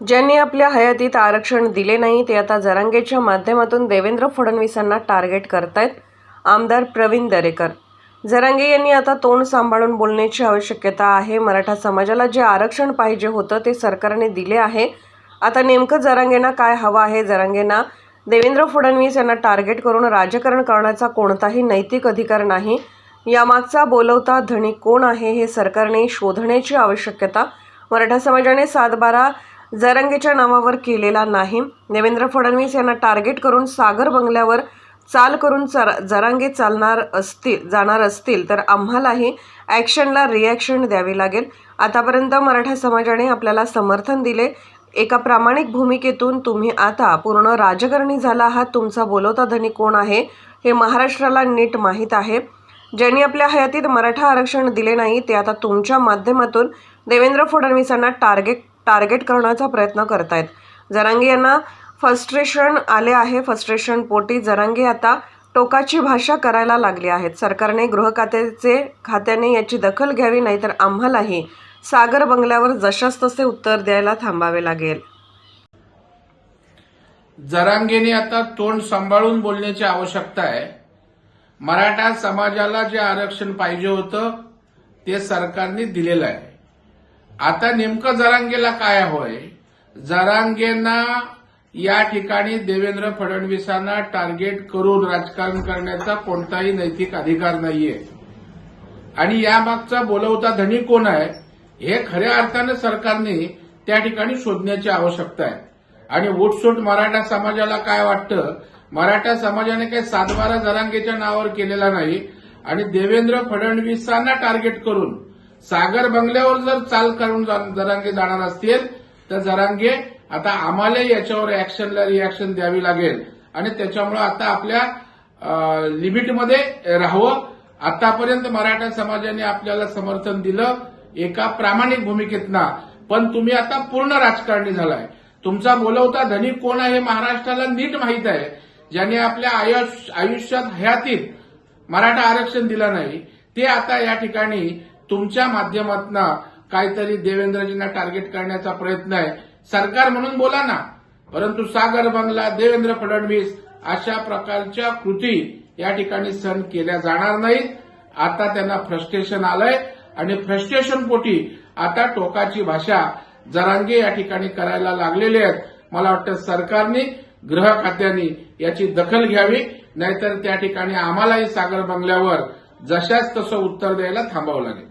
ज्यांनी आपल्या हयातीत आरक्षण दिले नाही ते आता जरांगेच्या माध्यमातून देवेंद्र फडणवीसांना टार्गेट करतायत. आमदार प्रवीण दरेकर. जरांगे यांनी आता तोंड सांभाळून बोलण्याची आवश्यकता आहे. मराठा समाजाला जे आरक्षण पाहिजे होतं ते सरकारने दिले आहे. आता नेमकं जरांगेंना काय हवं आहे? जरांगेंना देवेंद्र फडणवीस यांना टार्गेट करून राजकारण करण्याचा कोणताही नैतिक अधिकार नाही. यामागचा बोलवता धनी कोण आहे हे सरकारने शोधण्याची आवश्यकता. मराठा समाजाने सातबारा जरंगेच्या नावावर केलेला नाही. देवेंद्र फडणवीस यांना टार्गेट करून सागर बंगल्यावर चाल करून चर जरांगे चालणार असतील जाणार असतील तर आम्हालाही ॲक्शनला रिॲक्शन द्यावी लागेल. आतापर्यंत मराठा समाजाने आपल्याला समर्थन दिले. एका प्रामाणिक भूमिकेतून तुम्ही आता पूर्ण राजकारणी झाला आहात तुमचा बोलवता धनी कोण आहे हे महाराष्ट्राला नीट माहीत आहे. ज्यांनी आपल्या हयातीत मराठा आरक्षण दिले नाही ते आता तुमच्या माध्यमातून देवेंद्र फडणवीसांना टार्गेट टार्गेट करण्याचा प्रयत्न करतायत. जरांगे यांना फ्रस्ट्रेशन आले आहे. फस्ट्रेशन पोटी जरांगे आता टोकाची भाषा करायला लागली आहेत. सरकारने गृह खात्याचे खात्याने याची दखल घ्यावी नाहीतर आम्हालाही सागर बंगल्यावर जशास तसे उत्तर द्यायला थांबावे लागेल. जरांगेने आता तोंड सांभाळून बोलण्याची आवश्यकता आहे. मराठा समाजाला जे आरक्षण पाहिजे होतं ते सरकारने दिलेलं आहे. आता नेमकं जरांगेला काय होय? जरांगेंना या ठिकाणी देवेंद्र फडणवीसांना टार्गेट करून राजकारण करण्याचा कोणताही नैतिक अधिकार नाहीये. आणि यामागचा बोलवता धनी कोण आहे? हे खऱ्या अर्थानं सरकारने त्या ठिकाणी शोधण्याची आवश्यकता आहे. आणि उठसूट मराठा समाजाला काय वाटतं? मराठा समाजाने काही सातबारा जरांगेच्या नावावर केलेला नाही. आणि देवेंद्र फडणवीसांना टार्गेट करून सागर बंगल्यावर जर चाल करून जा- जरांगे जाणार असतील तर जरांगे आता आम्हाला याच्यावर ऍक्शनला रिॲक्शन द्यावी लागेल. आणि त्याच्यामुळे आता आपल्या लिमिटमध्ये राहावं. आतापर्यंत मराठा समाजाने आपल्याला समर्थन दिलं एका प्रामाणिक भूमिकेतना. पण तुम्ही आता पूर्ण राजकारणी झालाय. तुमचा बोलवता धनी कोण आहे महाराष्ट्राला नीट माहीत आहे. ज्याने आपल्या आयुष्यात हयातीत मराठा आरक्षण दिलं नाही ते आता या ठिकाणी तुमच्या माध्यमातून काहीतरी देवेंद्रजींना टार्गेट करण्याचा प्रयत्न आहे. सरकार म्हणून बोला ना. परंतु सागर बंगला देवेंद्र फडणवीस अशा प्रकारच्या कृती या ठिकाणी सहन केल्या जाणार नाहीत. आता त्यांना फ्रस्ट्रेशन आलंय. आणि फ्रस्ट्रेशन पोटी आता टोकाची भाषा जरांगे या ठिकाणी करायला लागलेले आहेत. मला वाटतं सरकारने गृह खात्याने याची दखल घ्यावी. नाहीतर त्या ठिकाणी आम्हालाही सागर बंगल्यावर जशाच तसं उत्तर द्यायला थांबावं लागेल.